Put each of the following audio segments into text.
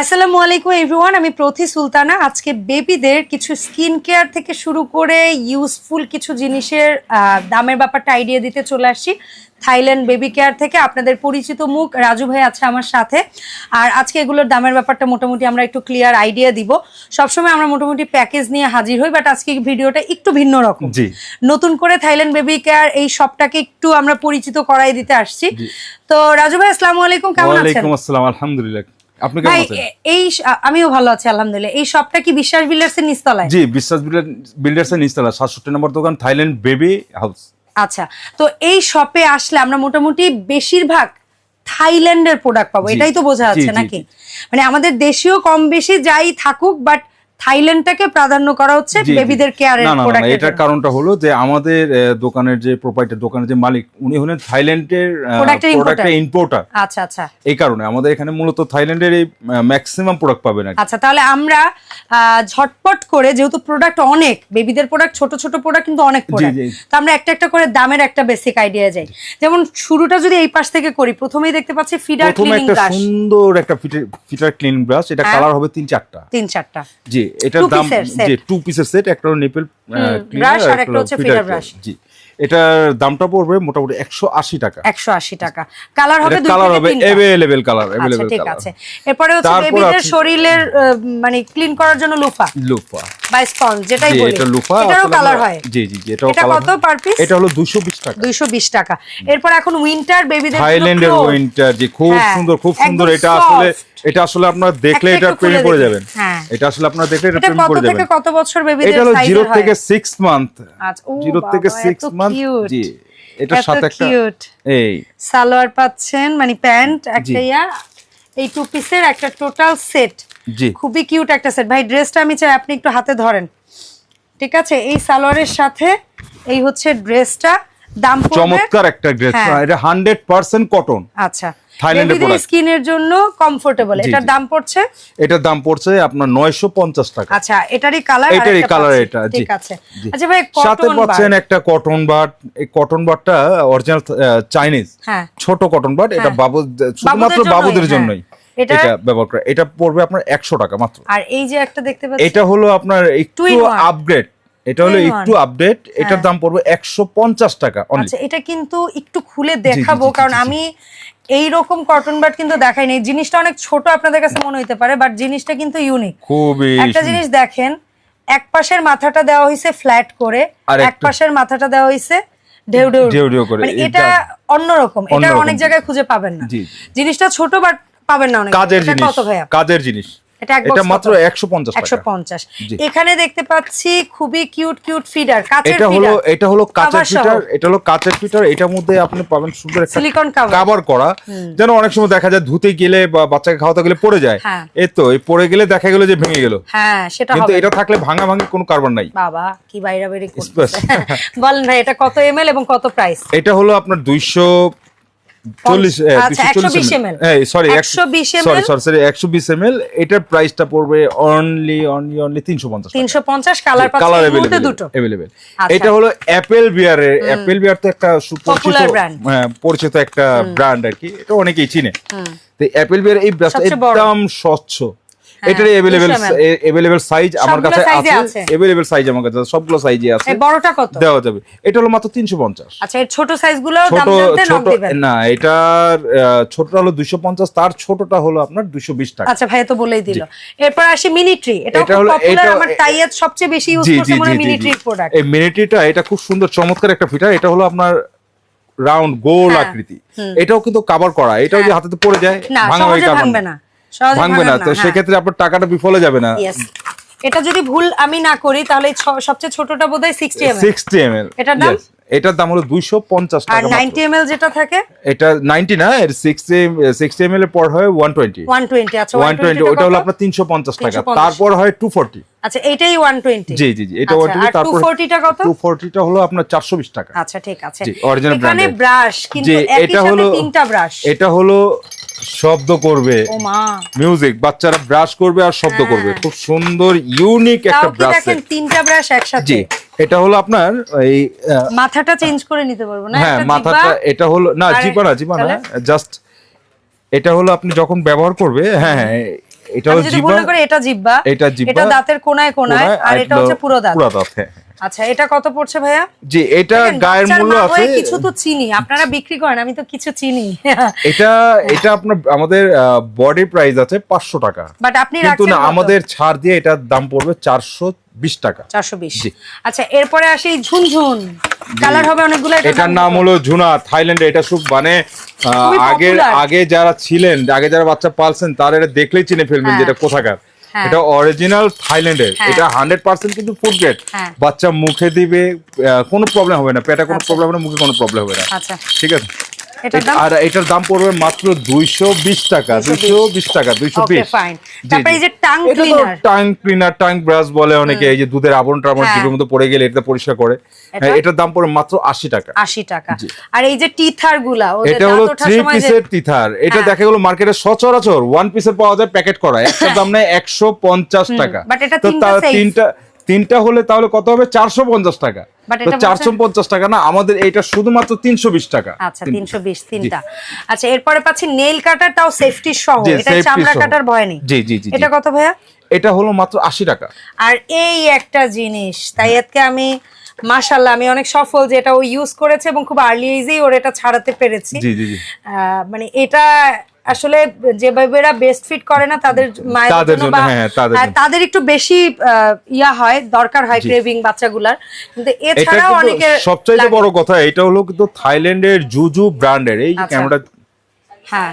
আসসালামু আলাইকুম এভরিওয়ান আমি প্রথি সুলতানা। আজকে বেবিদের কিছু স্কিন কেয়ার থেকে শুরু করে ইউজফুল কিছু জিনিসের দামের ব্যাপারটা আইডিয়া দিতে চলে আসছি। থাইল্যান্ড বেবি কেয়ার থেকে আপনাদের পরিচিত মুখ। রাজু ভাই আছে আমার সাথে। আর আজকে এগুলোর দামের ব্যাপারটা মোটামুটি আমরা একটু ক্লিয়ার আইডিয়া দিব। সবসময় আমরা মোটামুটি প্যাকেজ নিয়ে হাজির হই বাট আজকে ভিডিওটা একটু ভিন্ন রকম। নতুন করে থাইল্যান্ড বেবি কেয়ার এই সবটাকে একটু আমরা পরিচিত করাই দিতে আসছি। তো রাজু ভাই আসসালামু আলাইকুম। কেমন আছেন? আসসালাম। আলহামদুলিল্লাহ। আপনি কেমন ভাই আছেন? এই আমিও ভালো আছি আলহামদুলিল্লাহ। এই শপটা কি বিশ্বাস বিল্ডার্স এর নিচতলায়? জি বিশ্বাস বিল্ডার্স এর নিচতলা সাতষট্টি নম্বর দোকান থাইল্যান্ড বেবি হাউস। আচ্ছা তো এই শপে আসলে আমরা মোটামুটি বেশিরভাগ থাইল্যান্ডের প্রোডাক্ট পাবো এটাই তো বোঝা যাচ্ছে নাকি? মানে আমাদের দেশীয় কম বেশি যাই থাকুক বাট থাইল্যান্ডটাকে প্রাধান্য করা হচ্ছে। বেবিদের কেয়ারের প্রোডাক্ট এটার কারণটা হলো যে আমাদের দোকানের যে প্রোপাইটার দোকানের যে মালিক উনি হলেন থাইল্যান্ডের প্রোডাক্টের ইম্পোর্টার আচ্ছা আচ্ছা। এই কারণে আমাদের এখানে মূলত থাইল্যান্ডের এই ম্যাক্সিমাম প্রোডাক্ট পাবেন আচ্ছা তাহলে আমরা ঝটপট করে যেহেতু প্রোডাক্ট অনেক বেবিদের প্রোডাক্ট ছোট ছোট প্রোডাক্ট কিন্তু অনেক প্রোডাক্ট। তো আমরা একটা একটা করে দামের একটা বেসিক আইডিয়া যাই। যেমন শুরুটা যদি এই পাশ থেকে করি প্রথমেই দেখতে পাচ্ছি ফিডার ক্লিনিং একটা ব্রাশ সুন্দর একটা ফিটার ক্লিন ব্রাশ এটা হ্যাঁ। কালার হবে তিন চারটা। তিন চারটা। জি এটার দাম যে টু পিসের সেট একটা নেপেল ব্রাশ আর একটা হচ্ছে ফিলার ব্রাশ জি। এটার দামটা পড়বে মোটামুটি একশো আশি টাকা। একশো আশি টাকা। কালার হবে কালার হবে। এভেলেবেল কালার এভেলেবেল ঠিক আছে। এরপরে হচ্ছে বেবিদের শরীরের মানে ক্লিন করার জন্য লুফা। লুফা। বা স্পঞ্জ যেটাই বলি। এটা লুফা এটারও কালার হয়। জি জি জি এটাও কালার কত পার পিস এটা হলো 220 টাকা। দুইশো বিশ টাকা। এরপর এখন উইন্টার বেবিদের থাইল্যান্ডের উইন্টার জি খুব হ্যাঁ, সুন্দর খুব সুন্দর। এটা আসলে এটা আসলে আপনারা দেখলে এটা একটু প্রেমে পড়ে যাবেন। হ্যাঁ। এটা আসলে আপনারা দেখলে এটা এটা প্রেমে কত পড়ে থেকে কত বছর বেবিদের এটা হলো থেকে সিক্স মান্থ আচ্ছা জিরো থেকে সিক্স মান্থ cute। জি এটার সাথে একটা এই। সালোয়ার পাচ্ছেন মানে প্যান্ট একটা ইয়া এই টু পিসের একটা টোটাল সেট জি। খুবই কিউট একটা সেট ভাই ড্রেসটা আমি চাই আপনি একটু হাতে ধরেন। ঠিক আছে? এই সালোয়ারের সাথে এই হচ্ছে ড্রেসটা দাম চমৎকার একটা ড্রেস হ্যাঁ। এটা হান্ড্রেড পার্সেন্ট কটন আচ্ছা। থাইল্যান্ডের product। স্কিনের জন্য কমফোর্টেবল এটার দাম পড়ছে? এটার দাম পড়ছে আপনার নয়শো পঞ্চাশ টাকা। আচ্ছা এটারই কালার এটারই কালার এটা ঠিক আছে। আচ্ছা ভাই সাথে কটন পাচ্ছেন একটা কটন বাট এই কটন বাটটা অরিজিনাল চাইনিজ হ্যাঁ। ছোট কটন বাট এটা হ্যাঁ। বাবু শুধুমাত্র বাবুদের হ্যাঁ। জন্যই এটা- এটা ব্যবহার করে। এটা পড়বে আপনার একশো টাকা মাত্র। আর এই যে একটা দেখতে পাচ্ছি এটা হলো আপনার একটু আপগ্রেড এটা হলো একটু আপডেট এটার হ্যাঁ। দাম পড়বে একশো পঞ্চাশ টাকা আচ্ছা এটা কিন্তু একটু খুলে দেখাবো কারণ। আমি এই রকম কটন বাট কিন্তু দেখাই নেই জিনিসটা অনেক ছোট আপনাদের কাছে মনে হইতে পারে বাট জিনিসটা কিন্তু ইউনিক খুবই একটা জিনিস দেখেন এক পাশের মাথাটা দেওয়া হয়েছে ফ্ল্যাট করে এক পাশের মাথাটা দেওয়া হয়েছে ঢেউ ঢেউ ঢেউ করে। মানে এটা অন্যরকম এটা অনেক জায়গায় খুঁজে পাবেন না। জিনিসটা ছোট বাট পাবেন না অনেক কাজের জিনিস কাজের জিনিস। এখানে দেখতে পাচ্ছি খুবই কিউট কিউট ফিডার কাচের মধ্যে যেন অনেক সময় দেখা যায় ধুতে গেলে বা বাচ্চাকে খাওয়াতে গেলে পড়ে যায়। হ্যাঁ। এই তো এই পড়ে গেলে দেখা গেলো যে ভেঙে গেলো। হ্যাঁ সেটা কিন্তু এটা থাকলে ভাঙা ভাঙি কোনো কারবার নাই। বাবা কি বাইরা বলেন ভাই এটা কত এম এল এবং কত প্রাইস এটা হলো আপনার 200 সরি সরি এম এল এটার প্রাইসটা পড়বে অনলি অনলি অনলি তিনশো পঞ্চাশ তিনশো পঞ্চাশ কালার কালার আচ্ছা। এটা হলো অ্যাপেল বিয়ারের অ্যাপেল বিয়ার তো একটা সুপরিচিত হ্যাঁ, পরিচিত একটা ব্র্যান্ড আর কি। এটা অনেকেই চিনে। তো অ্যাপেল বিয়ার এই ব্রাশটা একদম স্বচ্ছ। এটার 200 অ্যাভেলেবেল ml অ্যাভেলেবেল সাইজ আমার কাছে আছে? অ্যাভেলেবেল সাইজ আমার কাছে সবগুলো সাইজে আছে। এই বড়টা কত? দেওয়া যাবে। এটা হলো মাত্র তিনশো পঞ্চাশ। আচ্ছা এর ছোট সাইজগুলো ছোট দাম জানতে নক দিবেন। না এটার ছোটটা হলো দুইশো পঞ্চাশ তার ছোটটা হলো আপনার দুইশো বিশ টাকা। আচ্ছা ভাই তো বলেই দিল। এরপর আসি মিনি ট্রি এটা খুব হলো- পপুলার এটা- আমার টাইয়াত সবচেয়ে বেশি ইউজ করছে জি মনে মিনি জি প্রোডাক্ট এই মিনিটিটা এটা খুব সুন্দর চমৎকার একটা ফিটার এটা হলো আপনার রাউন্ড গোল হ্যাঁ, আকৃতি। এটাও কিন্তু কভার করা। এটাও যে হাতে পড়ে যায় ভাঙা হয়ে ভাঙবে না। ভাঙবে না। তো হ্যাঁ। সেক্ষেত্রে আপনার টাকাটা বিফলে যাবে না। এটা যদি ভুল আমি না করি তাহলে সবচেয়ে ছোটটা বোধহয় sixty M sixty M L এটার দাম? এটার দাম হলো দুইশো পঞ্চাশ আর টাকা নাইনটি এম যেটা থাকে? এটা নাইনটি না এর সিক্সটি সিক্সটি এম এল এর পর হয় ওয়ান টোয়েন্টি ওয়ান টোয়েন্টি আচ্ছা ওয়ান টোয়েন্টি ওটা হলো আপনার তিনশো পঞ্চাশ টাকা। তারপর হয় টু ফোরটি আচ্ছা এইটাই ওয়ান টোয়েন্টি জি জি জি এটা ওয়ান আচ্ছা, আর টোয়েন্টি টু তারপর ফোরটিটা কত টু ফোরটিটা হলো আপনার চারশো বিশ টাকা। আচ্ছা ঠিক আছে। জি, এখানে ব্রাশ কিন্তু একই সাথে তিনটা ব্রাশ এটা হলো শব্দ করবে। মিউজিক বাচ্চারা ব্রাশ করবে আর শব্দ হ্যাঁ। করবে। খুব সুন্দর ইউনিক একটা ব্রাশ দেখেন তিনটা ব্রাশ একসাথে? জি এটা হলো আপনার এই মাথাটা চেঞ্জ করে নিতে পারব না? হ্যাঁ মাথাটা এটা হলো না জিপা না জিপা না জাস্ট এটা হলো আপনি যখন ব্যবহার করবে হ্যাঁ হ্যাঁ এটা হলো করি এটা জিব্বা এটা জিহ্বা এটা দাঁতের কোনায় কোনায় কোনায়, আর এটা হচ্ছে পুরো দাঁত। পুরো দাঁত হ্যাঁ হ্যাঁ। আচ্ছা এটা কত পড়ছে ভাইয়া? জি এটা গায়ের মূল্য আছে। কিছু তো চিনি। আপনারা বিক্রি করেন আমি তো কিছু চিনি। এটা এটা আপনার আমাদের বডি প্রাইস আছে পাঁচশো টাকা। বাট আপনি কিন্তু না আমাদের ছাড় দিয়ে এটার দাম পড়বে চারশো বিশ টাকা। চারশো বিশ। জি। আচ্ছা এরপরে আসি ঝুনঝুন। কালার হবে অনেকগুলো এটার নাম হলো ঝুনা থাইল্যান্ডে। এটা খুব মানে আগের আগে যারা ছিলেন আগে যারা বাচ্চা পালছেন তারা এটা দেখলেই চিনে ফেলবেন হ্যাঁ। যেটা কোথাকার। এটা অরিজিনাল থাইল্যান্ডের। হ্যাঁ। এটা হান্ড্রেড পার্সেন্ট কিন্তু ফুড গ্রেড হ্যাঁ। বাচ্চা মুখে দিবে কোনো প্রবলেম হবে না। পেটে কোনো আচ্ছা। প্রবলেম হবে না মুখে কোনো প্রবলেম হবে না। আচ্ছা। ঠিক আছে? আর এটার দাম পড়বে মাত্র দুইশো বিশ টাকা 220 দুইশো বিশ টাকা দুইশো বিশ। ফাইন তারপরে এই যে টাং ক্লিনার টাং ব্রাশ বলে অনেকে এই যে দুধের আবরণ টাবরণ হ্যাঁ। মধ্যে পড়ে গেলে এটা পরিষ্কার করে। হ্যাঁ, এটার দাম পড়বে মাত্র আশি টাকা। আশি টাকা। আর এই যে টিথারগুলা এটা হলো থ্রি পিসের তিথার এটা হ্যাঁ। দেখা গেলো মার্কেটে সচরাচর ওয়ান পিসের পাওয়া যায় প্যাকেট করা। একটার দাম নেয় একশো পঞ্চাশ টাকা। তো তিনটা। তিনটা হলে তাহলে কত হবে? চারশো পঞ্চাশ টাকা। এটা চারশো পঞ্চাশ টাকা না আমাদের এইটা শুধুমাত্র তিনশো বিশ টাকা। আচ্ছা তিনশো বিশ তিনটা। আচ্ছা এরপরে পাচ্ছি নেল কাটার তাও সেফটি সহ। এটা চামড়া কাটার ভয় নেই। জি জি জি। এটা কত ভাইয়া? এটা হলো মাত্র আশি টাকা। আর এই একটা জিনিস তাই আজকে আমি মাশাল্লাহ আমি অনেক সফল যে এটা ও ইউজ করেছে এবং খুব আর্লি এজেই ওর এটা ছাড়াতে পেরেছি। মানে এটা আসলে যে বেবেরা বেস্ট ফিট করে না তাদের মায়ের জন্য হ্যাঁ, তাদের আহ, জন্য। তাদের একটু বেশি ইয়া হয় দরকার হয় ক্রেভিং বাচ্চাগুলার। কিন্তু এছাড়াও কিন্তু অনেকের সবচাইতে বড় কথা এটা হলো কিন্তু থাইল্যান্ডের জুজু ব্র্যান্ডের এই আচ্ছা। ক্যামেরা হ্যাঁ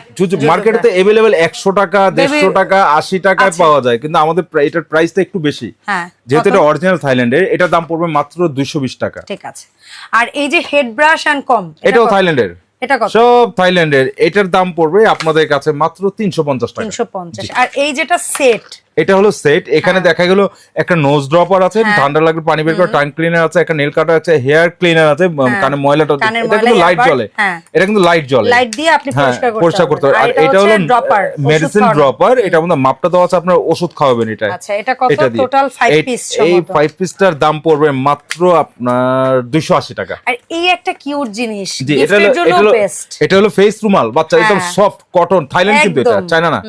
মার্কেটে এভেলেবেল একশো টাকা দেড়শো টাকা আশি টাকায় আচ্ছা। পাওয়া যায় কিন্তু আমাদের এটার প্রাইসটা একটু বেশি। হ্যাঁ যেহেতু এটা অরিজিনাল থাইল্যান্ডের এটার দাম পড়বে মাত্র দুইশো বিশ টাকা। ঠিক আছে। আর এই যে হেড ব্রাশ এন্ড কম এটাও থাইল্যান্ডের। এটা কত? সব থাইল্যান্ডের এটার দাম পড়বে আপনাদের কাছে মাত্র তিনশো পঞ্চাশ টাকা। তিনশো পঞ্চাশ। আর এই যেটা সেট এটা হলো সেট এখানে হ্যাঁ। দেখা গেল একটা নোজ ড্রপার আছে ঠান্ডা লাগলে পানি বের করা টাং ক্লিনার আছে একটা নেল কাটার আছে হেয়ার ক্লিনার আছে কানে ময়লাটা হ্যাঁ। এটা কিন্তু লাইট জ্বলে। হ্যাঁ। এটা কিন্তু লাইট জ্বলে। লাইট দিয়ে আপনি হ্যাঁ পরিষ্কার করতে পারবেন। আর এটা হলো ড্রপার মেডিসিন ড্রপার এটা মধ্যে মাপটা দেওয়া আছে আপনার ওষুধ খাওয়াবেন এটা। আচ্ছা এটা কত? টোটাল ফাইভ এই- পিস এই ফাইভ পিসটার দাম পড়বে মাত্র আপনার দুইশো আশি টাকা। আর এই একটা কিউট জিনিস এটা হলো এটা হলো বেস্ট এটা হলো ফেস রুমাল বাচ্চা একদম হ্যাঁ। সফট কটন থাইল্যান্ড কিন্তু এটা। চায়না না।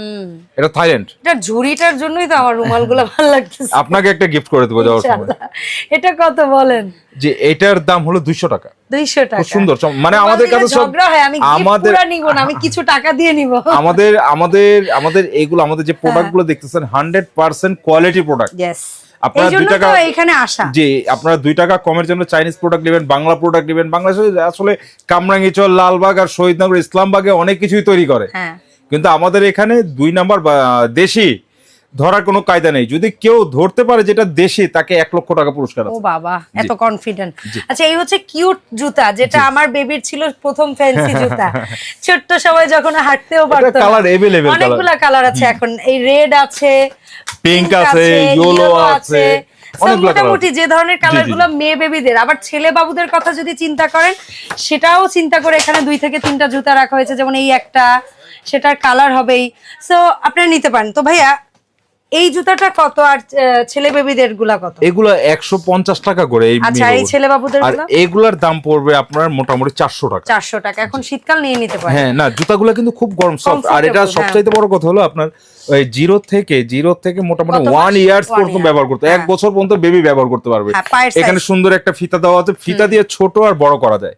এটা থাইল্যান্ড এটা ঝুড়িটার জন্যই তো আমার রুমালগুলো ভালো লাগতেছে। আপনাকে একটা গিফট করে দেবো যাওয়ার সময়। এটা কত বলেন? যে এটার দাম হলো দুইশো টাকা। দুইশো টাকা। খুব সুন্দর মানে আমাদের কাছে সব আমি আমাদের নিব না আমি কিছু টাকা দিয়ে নিব। আমাদের আমাদের আমাদের এইগুলো আমাদের যে প্রোডাক্টগুলো দেখতেছেন hundred percent quality product yes আপনারা দুই টাকা এখানে আসা। জি আপনারা দুই টাকা কমের জন্য চাইনিজ প্রোডাক্ট নেবেন বাংলা প্রোডাক্ট নেবেন বাংলাদেশে আসলে কামরাঙ্গিচর লালবাগ আর শহীদনগর ইসলামবাগে অনেক কিছুই তৈরি করে। হ্যাঁ। কিন্তু আমাদের এখানে দুই নাম্বার দেশি ধরার কোনো কায়দা নেই। যদি কেউ ধরতে পারে যেটা দেশে তাকে এক লক্ষ টাকা পুরস্কার ও বাবা এত কনফিডেন্ট আচ্ছা এই হচ্ছে কিউট জুতা যেটা আমার বেবির ছিল প্রথম ফ্যান্সি জুতা। ছোট্ট সময় যখন হাঁটতেও পারতো colour available colour। কালার আছে এখন। এই রেড আছে Pink আছে, yellow আছে, অনেকগুলা মোটামুটি যে ধরনের কালার। গুলো মেয়ে বেবিদের আবার ছেলে বাবুদের কথা যদি চিন্তা করেন সেটাও চিন্তা করে এখানে দুই থেকে তিনটা জুতা রাখা হয়েছে। যেমন এই একটা সেটার কালার হবেই। সো আপনারা নিতে পারেন। তো ভাইয়া এই জুতাটা কত আর ছেলে বেবিদেরগুলা কত? এগুলো একশো পঞ্চাশ টাকা করে আচ্ছা, এই ছেলে বাবুদের আর এগুলার দাম পড়বে আপনার মোটামুটি চারশো টাকা। চারশো টাকা এখন শীতকাল নিয়ে নিতে পারেন। হ্যাঁ না জুতাগুলো কিন্তু খুব গরম সফট আর এটা Comfortable, সবচাইতে বড় কথা হলো আপনার ওই জিরো থেকে জিরো থেকে মোটামুটি ওয়ান? ইয়ার্স পর্যন্ত ব্যবহার করতে এক হ্যাঁ। বছর পর্যন্ত বেবি ব্যবহার করতে পারবে। হ্যাঁ। এখানে সুন্দর একটা ফিতা দেওয়া আছে। ফিতা দিয়ে ছোট আর বড় করা যায়।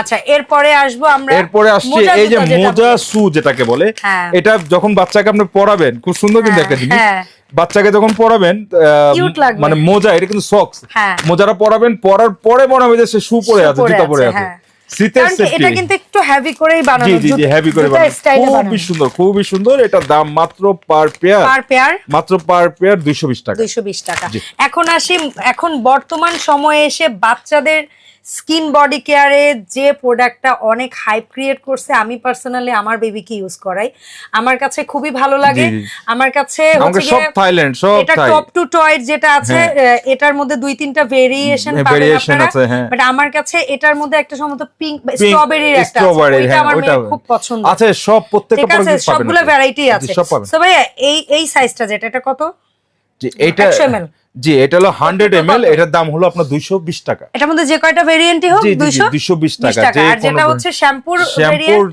আচ্ছা এরপরে আসব আমরা এরপরে আসছে এই যে মোজা। সু যেটাকে বলে হ্যাঁ। এটা যখন বাচ্চাকে আপনি পরাবেন খুব সুন্দর কিন্তু একটা জিনিস হ্যাঁ। বাচ্চাকে যখন পরাবেন আহ, মানে মোজা এটা কিন্তু সক্স হ্যাঁ। মোজাটা পরাবেন পরার পরে মনে হবে যে সে শু পরে আছে জুতা পরে আছে। হ্যাঁ। এটা কিন্তু একটু হেভি করেই বানানো জি জি হেভি করে বানানো। খুবই সুন্দর খুবই সুন্দর। এটা দাম মাত্র পার পেয়ার পার পেয়ার মাত্র পার পেয়ার টাকা। এখন আসি এখন বর্তমান সময়ে এসে বাচ্চাদের স্কিন বডি কেয়ারে যে প্রোডাক্টটা অনেক হাইপ ক্রিয়েট করছে আমি পার্সোনালি আমার বেবিকে ইউজ করাই। আমার কাছে খুবই ভালো লাগে। আমার কাছে এটা টপ টু টয়ের যেটা আছে হ্যাঁ। এটার মধ্যে দুই তিনটা ভেরিয়েশন হ্যাঁ, পাবেন আপনারা। হ্যাঁ। বাট আমার কাছে এটার মধ্যে একটা সম্ভবত পিঙ্ক স্ট্রবেরির একটা আছে। হ্যাঁ, আমার খুব পছন্দ। আছে সব প্রত্যেকটা product পাবেন সবগুলো ভ্যারাইটি আছে। সো ভাইয়া এই এই সাইজটা যেটা এটা কত? জি এটা 100 জি এটা হলো হান্ড্রেড কত? এম এল এটার দাম হলো আপনার দুইশো বিশ টাকা। এটার মধ্যে যে কয়টা ভেরিয়েন্টই হোক দুইশো জি, জি, 200 220 টাকা, যে যেটা হচ্ছে শ্যাম্পুর শ্যাম্পুর ভেরিয়েন্ট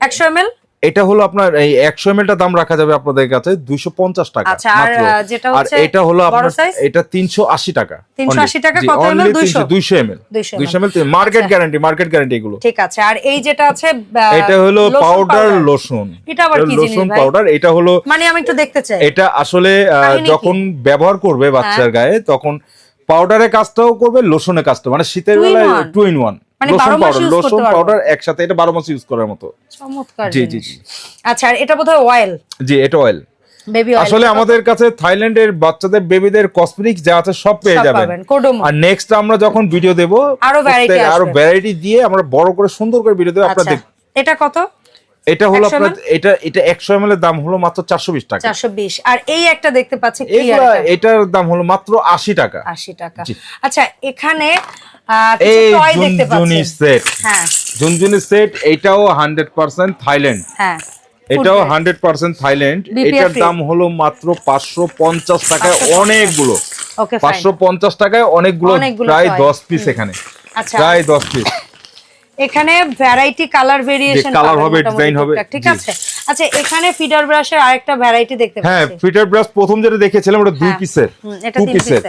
100 ml এটা হলো আপনার এই একশো এম দাম রাখা যাবে আপনাদের কাছে দুইশো পঞ্চাশ টাকা আচ্ছা, আর, এটা হলো আপনার এটা তিনশো আশি টাকা। 380 টাকা কত ml? 200? দুইশো? এম এল 200 দুইশো M L market. Guarantee market guarantee এগুলো। ঠিক আছে আর এই যেটা আছে এটা হলো পাউডার লোশন এটা আবার কি জিনিস লোশন পাউডার এটা হলো মানে আমি একটু দেখতে চাই। এটা আসলে আহ, যখন ব্যবহার করবে বাচ্চার গায়ে তখন পাউডারের কাজটাও করবে লোশনের কাজটা মানে শীতের বেলায় টু ইন ওয়ান মানে 12 মাস পাউডার করতে পারব? পাউডার একসাথে এটা বারো মাস ইউজ করার মতো। চমৎকার জি, জি, আচ্ছা আর এটা বোধহয় অয়েল জি এটা অয়েল বেবি অয়েল আসলে আমাদের কাছে থাইল্যান্ডের বাচ্চাদের বেবিদের কসমেটিক যা আছে সব পেয়ে যাবেন। আর নেক্সট আমরা যখন ভিডিও দেব আরও variety আরও ভ্যারাইটি দিয়ে আমরা বড় করে সুন্দর করে ভিডিও দেবো আপনার আচ্ছা এটা কত? এটা হলো আপনার এটা এটা একশো এম এর দাম হলো মাত্র চারশো বিশ টাকা। চারশো বিশ। আর এই একটা দেখতে পাচ্ছি ক্লিয়ার এগুলা এটার দাম হলো মাত্র আশি টাকা। আশি টাকা। আচ্ছা এখানে কিছু টয় দেখতে পাচ্ছি। সেট হ্যাঁ। জুনজুনি সেট এটাও হান্ড্রেড পার্সেন্ট থাইল্যান্ড। হ্যাঁ। এটাও Footwear। Hundred percent Thailand. এটার দাম হলো মাত্র পাঁচশো পঞ্চাশ টাকায় 550 অনেকগুলো। ওকে পাঁচশো পঞ্চাশ টাকায় অনেকগুলো প্রায় toy। দশ পিস এখানে। আচ্ছা। প্রায় দশ পিস এখানে ভ্যারাইটি কালার ভেরিয়েশন কালার হবে, ডিজাইন হবে, ঠিক আছে? আচ্ছা এখানে ফিডার ব্রাশের আরেকটা ভ্যারাইটি দেখতে পাচ্ছি। হ্যাঁ ফিডার ব্রাশ প্রথম যেটা দেখেছিলাম ওটা দুই হ্যাঁ। পিসের এটা টু পিসের।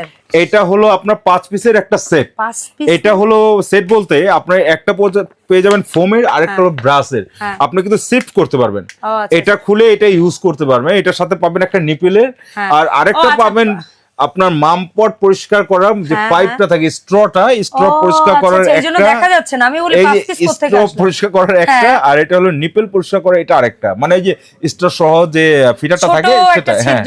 এটা হলো আপনার পাঁচ পিসের একটা সেট পাঁচ পিস এটা হলো সেট বলতে আপনার একটা পেয়ে যাবেন ফোমের আর একটা হলো ব্রাশের হ্যাঁ। আপনি কিন্তু শিফট করতে পারবেন। আচ্ছা, এটা খুলে এটা ইউজ করতে পারবেন। এটার সাথে পাবেন একটা নিপেলের হ্যাঁ। আর আরেকটা আচ্ছা, পাবেন আপনার মামপট পরিষ্কার করার যে হ্যাঁ, পাইপটা থাকে স্ট্রটা স্ট্র পরিষ্কার আচ্ছা, করার আচ্ছা, একটা দেখা যাচ্ছে না। আমি বলি আসলো? পরিষ্কার করার একটা হ্যাঁ। আর এটা হলো নিপেল পরিষ্কার করার এটা আরেকটা। মানে এই যে স্ট্র সহ যে ফিটারটা ছোট থাকে একটা সেটা হ্যাঁ।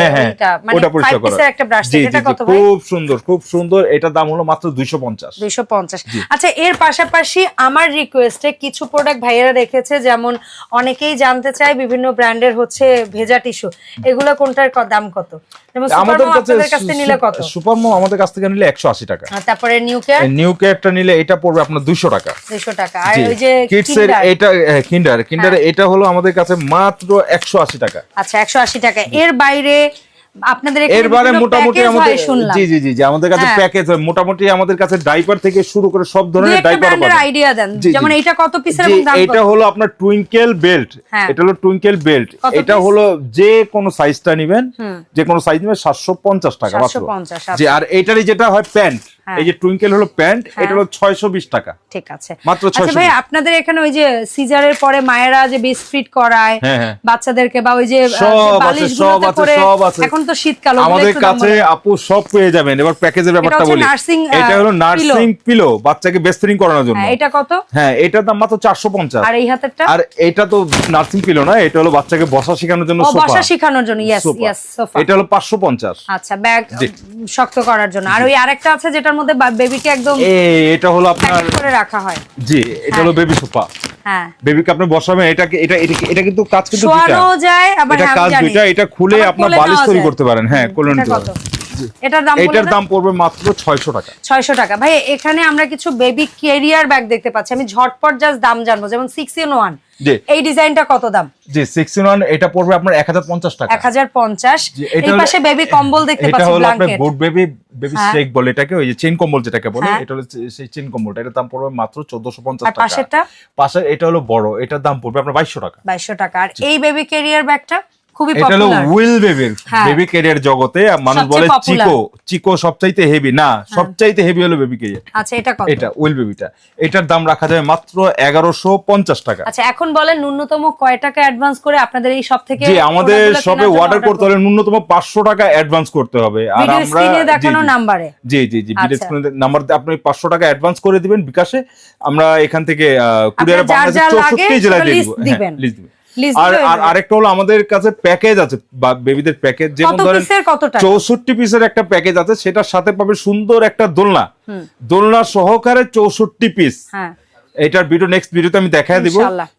হ্যাঁ হ্যাঁ ওইটা, মানে ওটা পরিষ্কার করা একটা থাকে, এটা কত ভাই? খুব সুন্দর খুব সুন্দর এটার দাম হলো মাত্র দুইশো পঞ্চাশ। দুইশো পঞ্চাশ। আচ্ছা এর পাশাপাশি আমার রিকোয়েস্টে কিছু প্রোডাক্ট ভাইয়েরা রেখেছে যেমন অনেকেই জানতে চায় বিভিন্ন ব্র্যান্ডের হচ্ছে ভেজা টিস্যু এগুলো কোনটার দাম কত? যেমন আমাদের কাছে আপনাদের কাছ থেকে নিলে কত? সুপারমো আমাদের কাছ থেকে নিলে একশো আশি টাকা। আর তারপরে নিউ কেয়ার? নিউ কেয়ারটা নিলে এটা পড়বে আপনার দুইশো টাকা। দুইশো টাকা। আর ওই যে কিডস এর এটা কিন্ডার কিন্ডার এটা হলো আমাদের কাছে মাত্র একশো আশি টাকা। আচ্ছা একশো আশি টাকা। এর বাইরে আপনাদের এরবারে মোটামুটি আমাদের শুনলাম জি জি জি জি আমাদের কাছে হ্যাঁ। প্যাকেজ হয় মোটামুটি আমাদের কাছে ডাইপার থেকে শুরু করে সব ধরনের ডাইপার আইডিয়া দেন। যেমন এটা কত পিসের এবং দাম এটা হলো আপনার টুইঙ্কেল বেল্ট হ্যাঁ। এটা হলো টুইঙ্কেল বেল্ট এটা piece? হলো যে কোনো সাইজটা নেবেন হুম। যে কোনো সাইজ নেবেন সাতশো পঞ্চাশ টাকা মাত্র জি আর এটারই যেটা হয় প্যান্ট হ্যাঁ। এই যে টুইঙ্কেল হলো প্যান্ট। এটা হলো ছয়শো বিশ টাকা। ঠিক আছে। মাত্র আচ্ছা ভাই আপনাদের এখানে ওই যে সিজারের পরে মায়েরা যে বেস্ট ফিট করায় হ্যাঁ, হ্যাঁ। বাচ্চাদেরকে বা ওই যে সব আছে, সব আছে। এখন তো শীতকাল আমাদের কাছে আপু সব পেয়ে যাবেন। এবার প্যাকেজের ব্যাপারটা বলি। এটা হলো নার্সিং পিলো বাচ্চাকে বেস্টারিং করানোর জন্য। হ্যাঁ এটা কত? হ্যাঁ এটার দাম মাত্র চারশো পঞ্চাশ। আর এই হাতেরটা? আর এটা তো নার্সিং পিলো না এটা হলো বাচ্চাকে বসা শেখানোর জন্য সোফা। বসা শেখানোর জন্য ইয়েস ইয়েস সোফা। এটা হলো পাঁচশো পঞ্চাশ। আচ্ছা ব্যাগ শক্ত করার জন্য। আর ওই আরেকটা আছে যেটার মধ্যে বেবিকে একদম এটা হলো আপনার করে রাখা হয়। জি এটা হলো বেবি সোফা হ্যাঁ। বেবিকে আপনি বসাবেন এটা এটা- এটা কিন্তু কাজ কিন্তু শোয়ানো যায় আবার এটা হ্যাঁ, কাজ। দুইটা এটা খুলে কোলে বালিশ তৈরি করতে পারেন। হ্যাঁ কোলে এটা নিতে পারেন। এটার দাম এটার দাম পড়বে মাত্র ছয়শো টাকা। ছয়শো টাকা। ভাই এখানে আমরা কিছু বেবি ক্যারিয়ার ব্যাগ দেখতে পাচ্ছি। আমি ঝটপট জাস্ট দাম জানব। যেমন সিক্স ইন ওয়ান জি এই ডিজাইনটা কত দাম? জি এটা পড়বে আপনার এক হাজার পঞ্চাশ টাকা। এক হাজার পঞ্চাশ। জি, এটা এই পাশে বেবি কম্বল দেখতে এটা হলো আপনার গুড বেবি বেবি। স্টেক বলে এটাকে ওই যে চেন কম্বল যেটাকে বলে হ্যাঁ। এটা হলো সেই চেন কম্বলটা এটার দাম পড়বে মাত্র চোদ্দশো পঞ্চাশ আর টাকা। পাশেরটা? পাশে এটা হলো বড় এটার দাম পড়বে আপনার বাইশশো টাকা। বাইশশো টাকা। আর এই বেবি ক্যারিয়ার ব্যাগটা খুবই এটা হলো উইল বেবির হ্যাঁ। বেবি ক্যারিয়ার জগতে মানুষ বলে। চিকো চিকো সবচাইতে হেভি না সবচাইতে হেভি হলো বেবি ক্যারিয়ার আচ্ছা এটা কত? এটা উইল বেবিটা এটার দাম রাখা যাবে মাত্র এগারোশো পঞ্চাশ টাকা। আচ্ছা এখন বলেন ন্যূনতম কয় টাকা অ্যাডভান্স করে আপনাদের এই সব থেকে জি আমাদের শপে অর্ডার করতে হলে ন্যূনতম পাঁচশো টাকা অ্যাডভান্স করতে হবে। আর আমরা দেখানো জি। জি জি জি ভিডিও। স্ক্রিনে নাম্বার আপনি পাঁচশো টাকা অ্যাডভান্স করে দিবেন বিকাশে। আমরা এখান থেকে কুরিয়ার বাংলাদেশ যা লাগে চৌষট্টি জেলায় দিয়ে দিব। দিবেন। লিস্ট দিবেন। List আর আরেকটা হলো আমাদের কাছে প্যাকেজ আছে বেবিদের প্যাকেজ যেমন ধরেন চৌষট্টি পিসের একটা প্যাকেজ আছে সেটার সাথে পাবে সুন্দর একটা দোলনা। দোলনা সহকারে চৌষট্টি পিস হ্যাঁ। এটার ভিডিও নেক্সট ভিডিওতে আমি দেখায় দিব।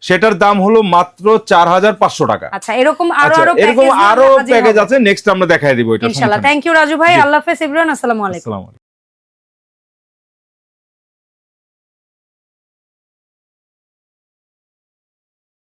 সেটার দাম হলো মাত্র চার হাজার পাঁচশো টাকা। আচ্ছা এরকম আরও আচ্ছা আরও এরকম প্যাকেজ আরও প্যাকেজ আছে নেক্সট আমরা দেখায় দিব এটা ইনশাআল্লাহ। থ্যাংক ইউ রাজু ভাই। আল্লাহ হাফেজ ইব্রাহিম আসসালামু আলাইকুম।